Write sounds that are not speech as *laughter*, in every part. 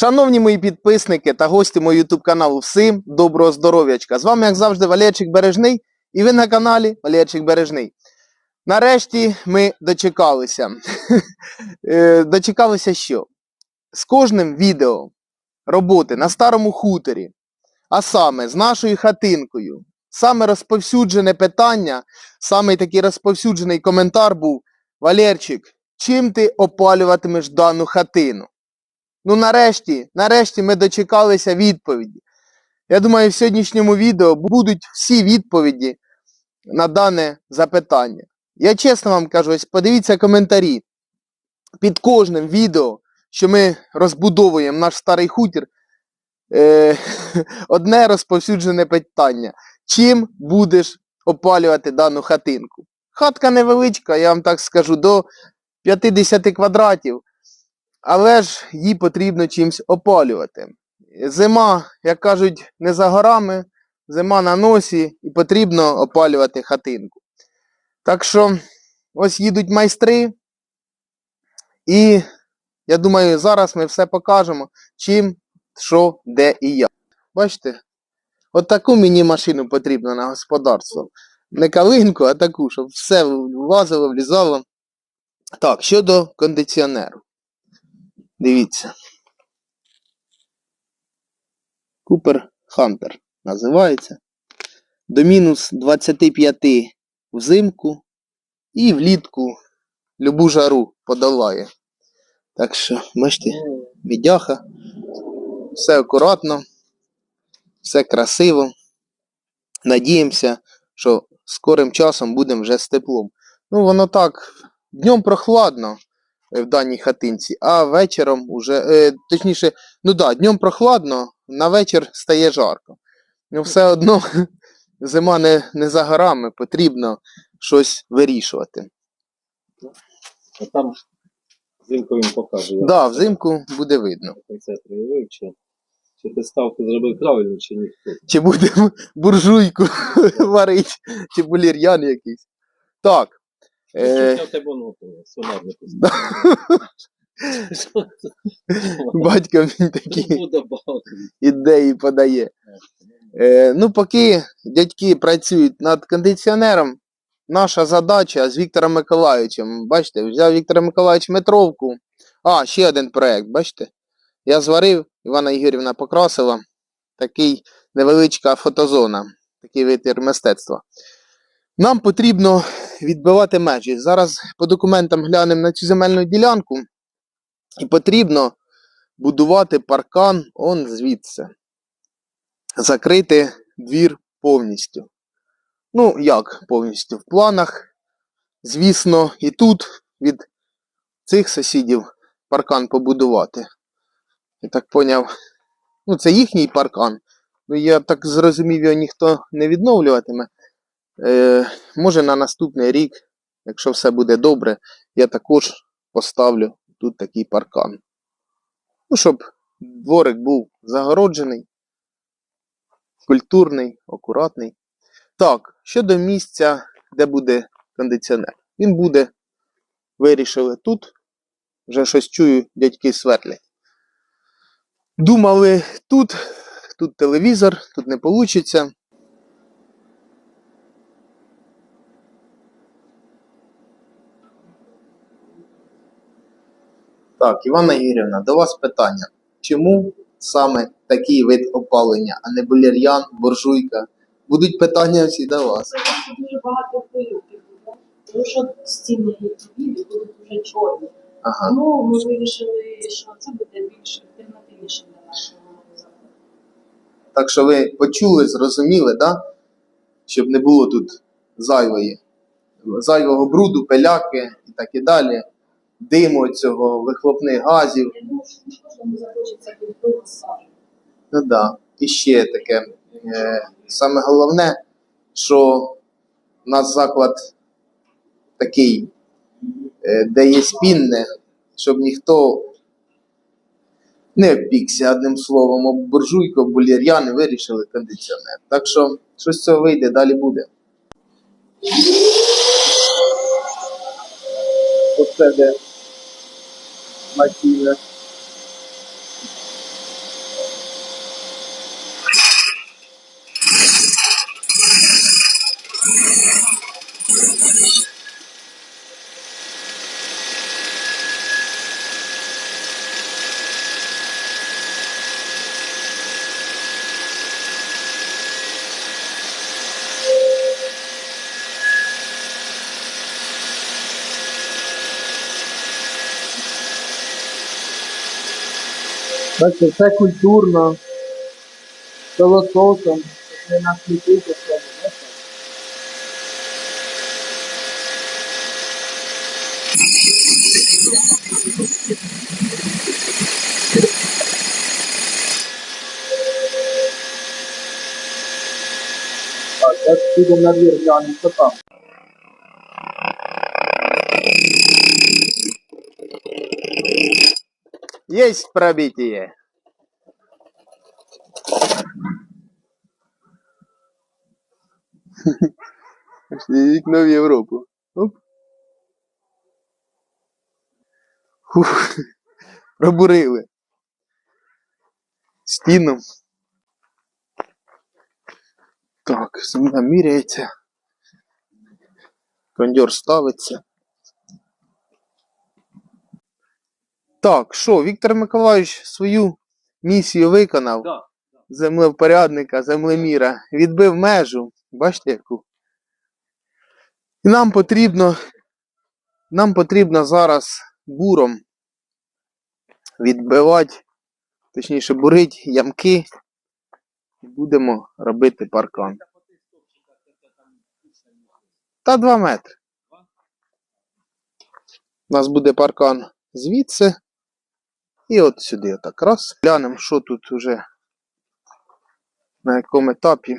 Шановні мої підписники та гості мого YouTube каналу, всім доброго здоров'ячка. З вами, як завжди, Валерчик Бережний, і ви на каналі Валерчик Бережний. Нарешті ми дочекалися. *laughs* Е, дочекалися що? З кожним відео роботи на старому хуторі, а саме з нашою хатинкою, саме розповсюджене питання, саме такий розповсюджений коментар був: Валерчик, чим ти опалюватимеш дану хатину? Ну, нарешті, нарешті ми дочекалися відповіді. Я думаю, в сьогоднішньому відео будуть всі відповіді на дане запитання. Я чесно вам кажу, ось подивіться коментарі. Під кожним відео, що ми розбудовуємо наш старий хутір, е, *laughs* одне розповсюджене питання. Чим будеш опалювати дану хатинку? Хатка невеличка, я вам так скажу, до 50 квадратів але ж її потрібно чимось опалювати. Зима, як кажуть, не за горами, зима на носі і потрібно опалювати хатинку. Так що ось їдуть майстри, і я думаю, зараз ми все покажемо, чим, що, де і як. Бачите? От таку мені машину потрібно на господарство. Не калинку, а таку, щоб все влазило, влізало. Так, щодо кондиціонеру. Дивіться. Купер Хантер називається. До мінус 25 взимку і влітку любу жару подолає. Так що, бачите, відяха. Все акуратно, все красиво. Надіємося, що скорим часом будемо вже з теплом. Ну, воно так, днем прохладно в даній хатинці, а вечором уже, е, точніше, ну да, днем прохладно, на вечір стає жарко. Ну, все одно *laughs* зима не, не за горами, потрібно щось вирішувати. А там взимку він покаже. Так, да, взимку буде видно. Чи, чи ти ставку зробив правильно, чи ніхто. Чи будемо буржуйку *laughs* варити, чи булір'ян якийсь. Так. Е... *laughs* Батько він такі ідеї подає. Е, ну, поки дядьки працюють над кондиціонером, наша задача з Віктором Миколаївичем, бачите, взяв Віктор Миколаївич метровку. А, ще один проект, бачите? Я зварив, Івана Ігорівна покрасила. Такий невеличка фотозона, такий витір мистецтва. Нам потрібно відбивати межі. Зараз по документам глянемо на цю земельну ділянку. І потрібно будувати паркан он звідси. Закрити двір повністю. Ну, як повністю? В планах, звісно, і тут від цих сусідів паркан побудувати. Я так поняв. Ну, це їхній паркан. Ну, я так зрозумів, його ніхто не відновлюватиме. Е, може на наступний рік, якщо все буде добре, я також поставлю тут такий паркан. Ну, щоб дворик був загороджений, культурний, акуратний. Так, щодо місця, де буде кондиціонер. Він буде, вирішили тут. Вже щось чую, дядьки свертлять. Думали тут, тут телевізор, тут не вийде. Так, Івана Юрівна, до вас питання. Чому саме такий вид опалення, а не булір'ян, буржуйка? Будуть питання всі до вас. дуже багато пилюки буде, тому що стіни білі будуть вже чорні. Ага. Тому ми вирішили, що це буде більш альтернативніше для нашого закладу. Так що ви почули, зрозуміли, да? щоб не було тут зайвої, зайвого бруду, пиляки і так і далі, диму цього, вихлопних газів. Ну да. І ще таке. Е, саме головне, що у нас заклад такий, е, де є спінне, щоб ніхто не впікся одним словом, об буржуйку, булір'яни вирішили кондиціонер. Так що щось з цього вийде, далі буде. Оце де like the Бачите, все культурно, пилососом, не на смітити все. Так, зараз підемо на двір глянемо, що там. Есть пробитие. Вікно в Європу. Оп. Фух. Пробурили. Стіну. Так, земля міряється. Кондьор ставиться. Так, що, Віктор Миколаївич свою місію виконав. Да. Землевпорядника, землеміра. Відбив межу. Бачите яку? І нам потрібно, нам потрібно зараз буром відбивати, точніше бурити ямки. І будемо робити паркан. Та 2 метри. У нас буде паркан звідси. І от сюди отак раз. Глянемо, що тут уже на якому етапі.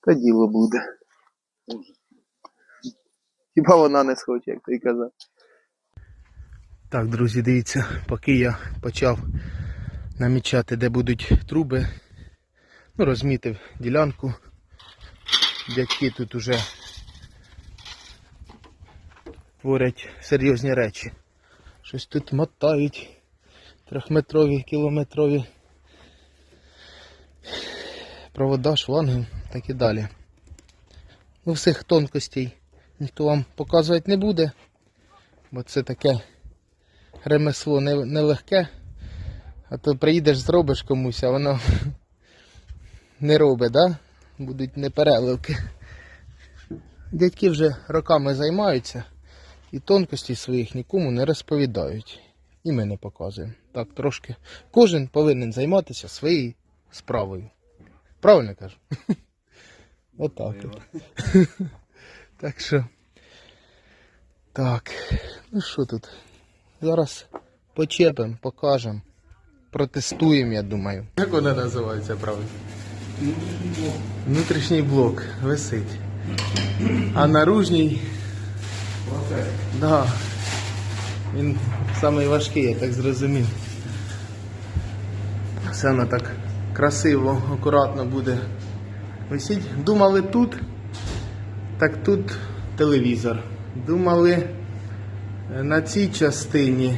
Та діло буде. Хіба вона не схоче, як ти казав. Так, друзі, дивіться, поки я почав намічати, де будуть труби, ну, розмітив ділянку. Дядьки тут уже творять серйозні речі. Щось тут мотають трьохметрові, кілометрові провода, шланги, так і далі. Ну, всіх тонкостей ніхто вам показувати не буде, бо це таке ремесло не- нелегке. А то приїдеш, зробиш комусь, а воно не робить, да? Будуть непереливки. Дядьки вже роками займаються і тонкості своїх нікому не розповідають. І ми не показуємо. Так, трошки. Кожен повинен займатися своєю справою. Правильно кажу? *laughs* Отак. *laughs* Так що. Так. Ну що тут? Зараз почепимо, покажемо. Протестуємо, я думаю. Як вона називається правильно? Внутрішній блок висить. А наружній. Да. Він самий важкий, я так зрозумів. Все воно так красиво, акуратно буде висіть. Думали тут, так тут телевізор. Думали е, на цій частині.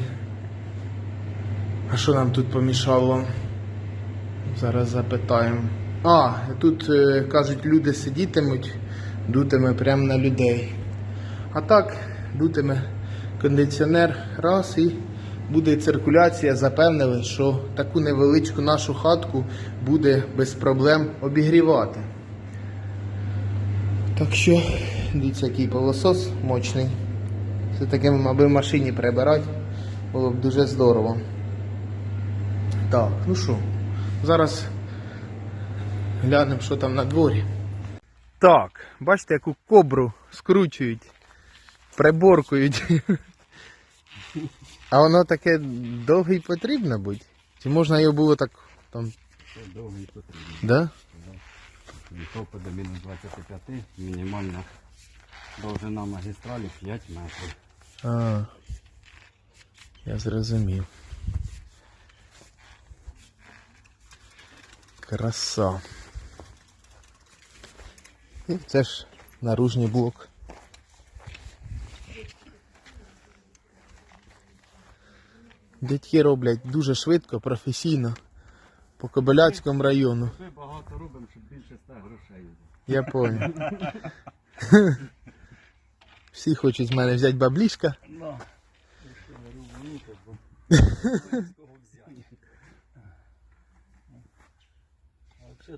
А що нам тут помішало? Зараз запитаємо. А, тут е, кажуть, люди сидітимуть, дутиме прямо на людей. А так, дутиме кондиціонер раз і буде циркуляція. Запевнили, що таку невеличку нашу хатку буде без проблем обігрівати. Так що, дивіться, який пилосос мощний. Це таким, аби в машині прибирати, було б дуже здорово. Так, ну що, зараз глянемо, що там на дворі. Так, бачите, яку кобру скручують, приборкують. А воно таке довге й потрібно бути? Чи можна його було так там. Довгий потрібно. Да? Від до мінус 25, мінімальна довжина магістралі 5 метрів. А, я зрозумів. Краса. І це ж наружний блок. Дядьки роблять дуже швидко, професійно. По Кобиляцькому району. Ми багато робимо, щоб більше 100 грошей. Я понял. Всі хочуть з мене взяти баблішка. Ну,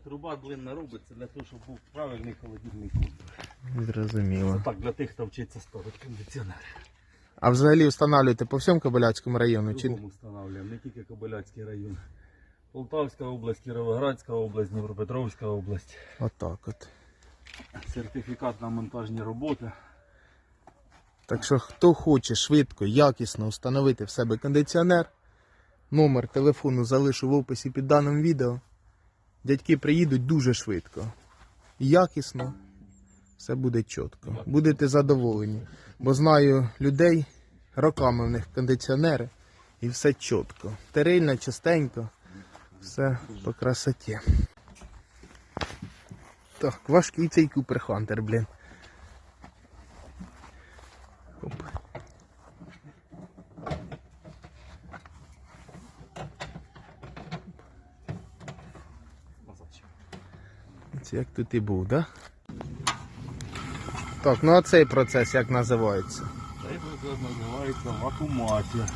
труба длинна робиться для того, щоб був правильний холодильний кут. Зрозуміло. Так, для тих, хто вчиться ставити кондиціонер. А взагалі встановлюєте по всьому Кобиляцькому району? Чи... Кругом встановлюємо, не тільки Кобиляцький район. Полтавська область, Кіровоградська область, Дніпропетровська область. Отак от. Сертифікат на монтажні роботи. Так що, хто хоче швидко, якісно встановити в себе кондиціонер, номер телефону залишу в описі під даним відео. Дядьки приїдуть дуже швидко. Якісно, все буде чітко. Будете задоволені. Бо знаю людей, роками в них кондиціонери, і все чітко. Стерильно, чистенько, все по красоті. Так, важкий цей Купер Хантер, блін. Це як тут і був, да? Так, ну а цей процес як називається? Цей процес називається вакуумація.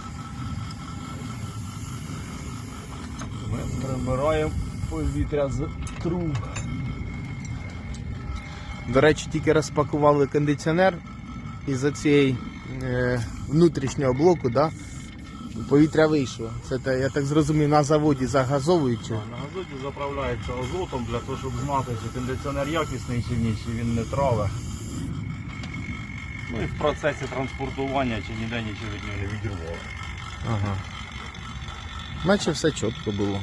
Ми прибираємо повітря з труб. До речі, тільки розпакували кондиціонер із цієї е, внутрішнього блоку, да? повітря вийшло. Це те, я так зрозумів, на заводі загазовуючи. На газоті заправляється азотом для того, щоб знати, чи кондиціонер якісний чи ні, чи він не траве. Ну і в процесі транспортування чи ніде нічого від нього не відірвало. Ага. Наче все чітко було.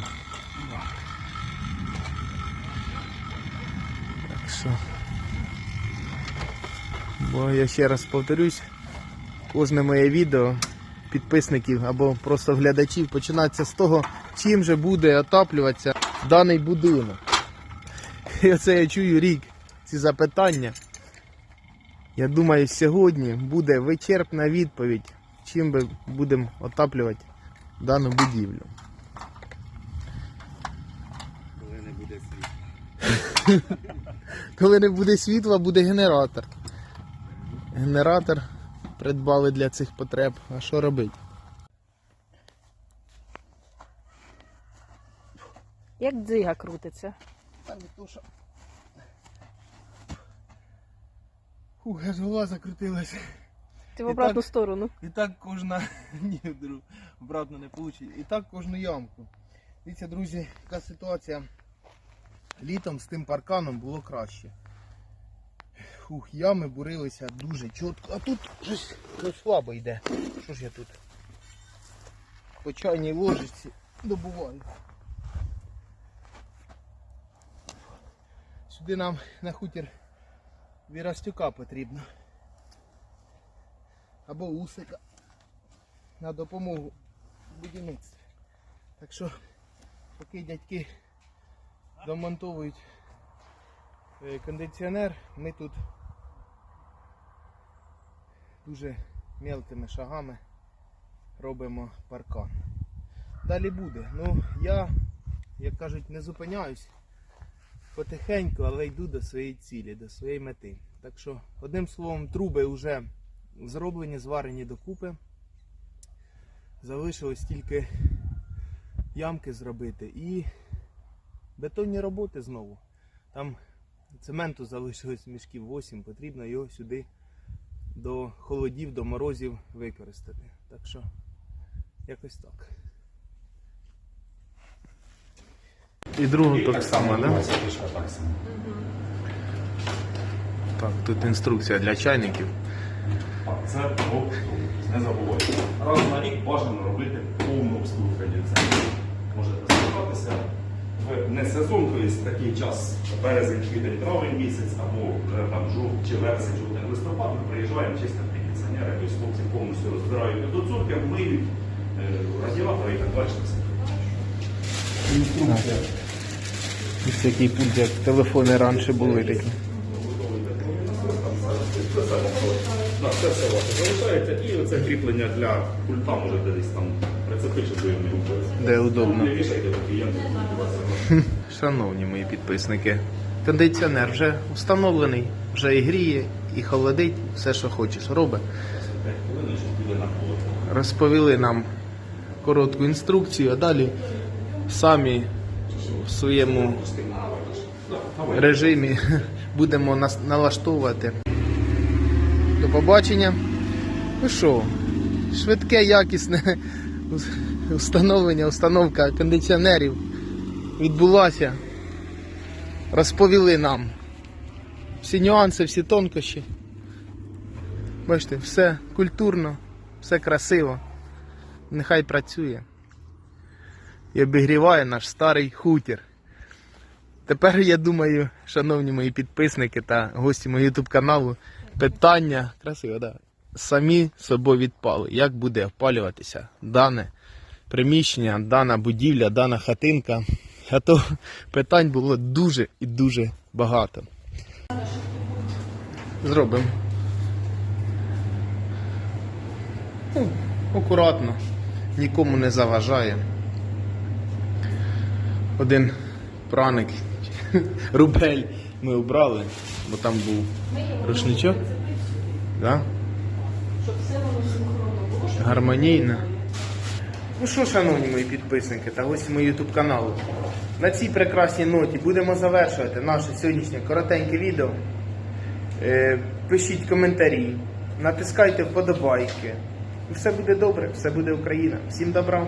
Так що. Бо я ще раз повторюсь, кожне моє відео підписників або просто глядачів починається з того, чим же буде отаплюватися даний будинок. І оце я чую рік ці запитання. Я думаю, сьогодні буде вичерпна відповідь, чим би будемо отаплювати дану будівлю. Коли не буде світла. *laughs* Коли не буде світла, буде генератор. Генератор придбали для цих потреб. А що робити? Як дзига крутиться. Та не то, що... Фух, аж голова закрутилася. Ти в обратну сторону. І так кожна. *laughs* Ні, друг, обратно не вийде. І так кожну ямку. Дивіться, друзі, яка ситуація. Літом з тим парканом було краще. Фух, ями бурилися дуже чітко. А тут щось ну, слабо йде. Що ж я тут? По чайній ложечці добуваю. Сюди нам на хутір Вірастюка потрібно або усика на допомогу будівництві. Так що, поки дядьки домонтовують е, кондиціонер, ми тут дуже мелкими шагами робимо паркан. Далі буде. Ну, я, як кажуть, не зупиняюсь потихеньку, але йду до своєї цілі, до своєї мети. Так що, одним словом, труби вже зроблені, зварені докупи. Залишилось тільки ямки зробити і бетонні роботи знову. Там цементу залишилось мішків 8, потрібно його сюди до холодів, до морозів використати. Так що якось так. І другу так само, да? Так, тут інструкція для чайників. Це по не забувайте. Раз на рік бажано робити повну обслугу кондиціонера. Можете звертатися в не сезон, тобто такий час березень, квітень, травень місяць, або вже там жовт чи вересень, жовтень, листопад, ми приїжджаємо чисто кондиціонери, тобто хлопці повністю розбирають до цурки, миють е, радіатори і так далі. Все. Інструкція. Ось такий пульт, як телефони раніше були такі. Це кріплення для пульта може десь там прицепити, щоб його. Де удобно. *laughs* Шановні мої підписники, кондиціонер вже встановлений, вже і гріє, і холодить, все, що хочеш, робить. Розповіли нам коротку інструкцію, а далі самі в своєму режимі *laughs* будемо налаштовувати. До побачення. Ну що, швидке, якісне *laughs* встановлення, установка кондиціонерів відбулася. Розповіли нам всі нюанси, всі тонкощі. Бачите, все культурно, все красиво. Нехай працює. І обігріває наш старий хутір. Тепер я думаю, шановні мої підписники та гості мого YouTube каналу, питання красиво, да, самі собою відпали. Як буде опалюватися дане приміщення, дана будівля, дана хатинка. А то питань було дуже і дуже багато. Зробимо. Ну, акуратно, нікому не заважає. Один праник, рубель ми обрали, бо там був рушничок. Да? Щоб все воно синхронно було, Гармонійно. Ну що, шановні мої підписники та гості мого YouTube каналу, на цій прекрасній ноті будемо завершувати наше сьогоднішнє коротеньке відео. Е, пишіть коментарі, натискайте вподобайки. Все буде добре, все буде Україна. Всім добра!